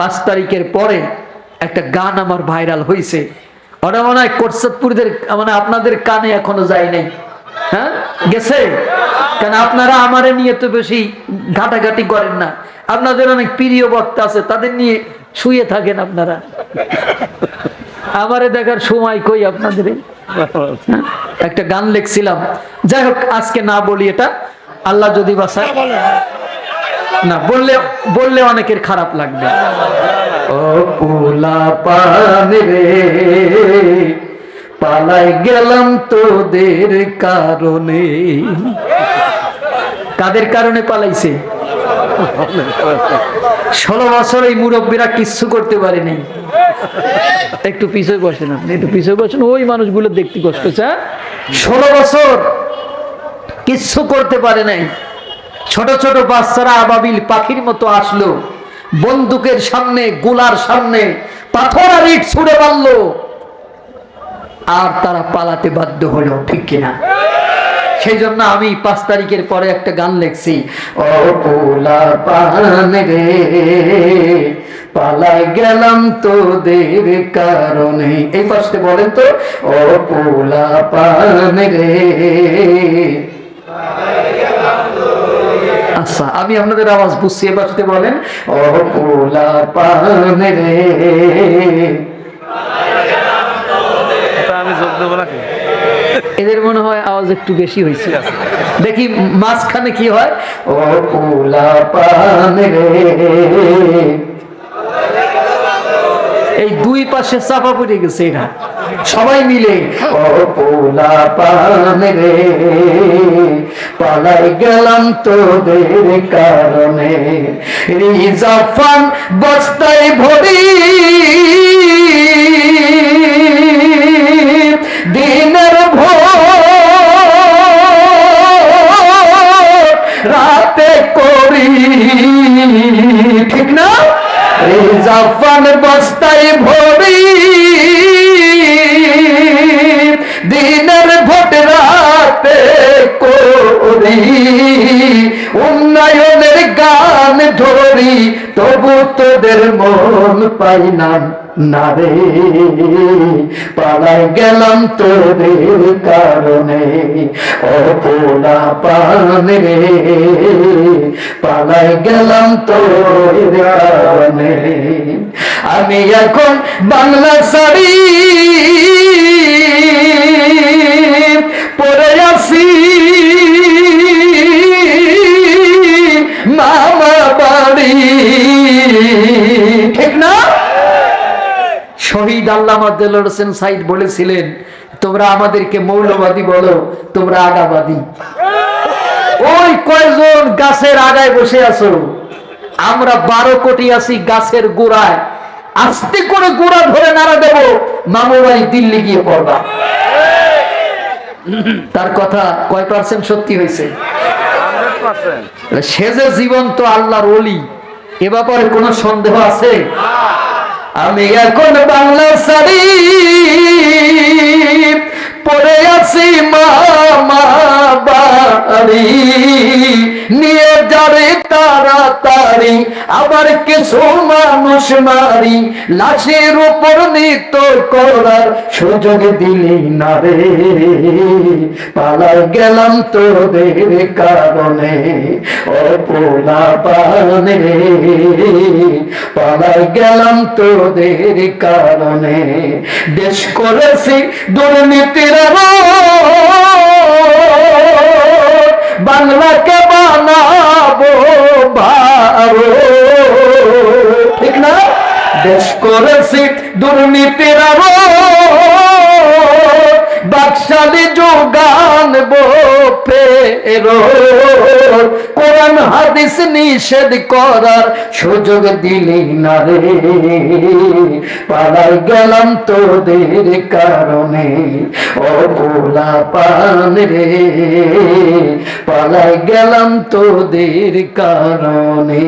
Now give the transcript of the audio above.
পাঁচ তারিখের পরে একটা গান আমার ভাইরাল হয়েছে ওটা মনে হয় কোটসাদপুরদের মানে আপনাদের কানে এখনও যায় নাই। হ্যাঁ? গেছে? কেন আপনারা আমারে নিয়ে তো বেশি ঘাটাঘাটি করেন না। আপনাদের অনেক প্রিয় বক্তা আছে, তাদের নিয়ে শুয়ে থাকেন আপনারা। আমারে দেখার সময় কই আপনাদের? হ্যাঁ? একটা গান লিখছিলাম। যাই হোক, আজকে না বলি এটা। আল্লাহ যদি বাসায় না, বললে বললে অনেকের খারাপ লাগবে। ও পোলা পান রে, পালাই গেলাম তোদের কারণে। কাদের কারণে পালাইছে? ষোলো বছর এই মুরব্বীরা কিচ্ছু করতে পারেনি একটু পিছিয়ে বসেন আপনি, একটু পিছিয়ে বসেন, ওই মানুষগুলো দেখতে কষ্ট হচ্ছে হ্যাঁ? ষোলো বছর কিচ্ছু করতে পারে নাই। ছোট ছোট বাচ্চারা আবাবিল পাখির মতো আসলো। বন্দুকের সামনে, গোলার সামনে, পাথর আর ইট ছুড়ে মারলো। আর তারা পালাতে বাধ্য হলো, ঠিক কিনা? সেই জন্য আমি পাঁচ তারিখের পরে একটা গান লিখছি। পালাই গেলাম তোদের কারণে। এই পাশে বলেন তো, ও পোলা পান রে আচ্ছা আমি আপনাদের আওয়াজ বুঝছি এ পাশে বলেন ও পোলা পান রে। আমি যোগ দেবো নাকি? এদের মনে হয় আওয়াজ একটু বেশি হয়েছে। দেখি মাঝখানে কি হয় ও পোলা পান রে। এই দুই পাশে চাপা পড়ে গেছে এরা। সবাই মিলে। পোলা পান রে, পালাই গেলাম তোদের কারণে। রিজাফান বস্তায় ভরি। দিনের ভোর রাতে করি। ঠিক না? এই জাফান বস্তায় ভরি। ভোট রাতে করি, উন্নয়নের গান ধরি, তবু তোদের মন পাই না না রে। পালাই গেলাম তোদের কারণে ও পোলা পান পালাই গেলাম তোদের কারণে। আমি এখন বাংলা শাড়ি শহীদ আল্লামা দেলোর হোসেন সাইদ বলেছিলেন তোমরা আমাদেরকে মৌলবাদী বলো তোমরা আগাবাদী ওই কয়জন গাছের আগায় বসে আছো? আমরা বারো কোটি আছি গাছের গোড়ায়। আস্তে করে গোড়া ধরে নাড়া দেব মামু ভাই দিল্লি গিয়ে পড়বা। তার কথা কয় পার্সেন্ট সত্যি হয়েছে? সে যে জীবন্ত আল্লাহর ওলি এ ব্যাপারে কোনো সন্দেহ আছে? আমি এখন বাংলা শাড়ি তাড়াতাড়ি আবার কিছু মানুষ মারি লাশের উপর নৃত্য করার সুযোগ দিলি না রে। পালাই গেলাম তোদের কারণে, ও পোলা পানে পালাই গেলাম তোদের কারণে, দেশ করেছি দুর্নীতির বাংলাকে বানাবো ভারত ঠিক না? দেশ করেছি দুর্নীতির আরোপ, বাকশালী যোগান ফেরো। কোরআন, হাদিস নিষেধ করার সুযোগ দিলি না রে। পালাই গেলাম তোদের কারণে, ও ভোলা পান রে। পালাই গেলাম তোদের কারণে।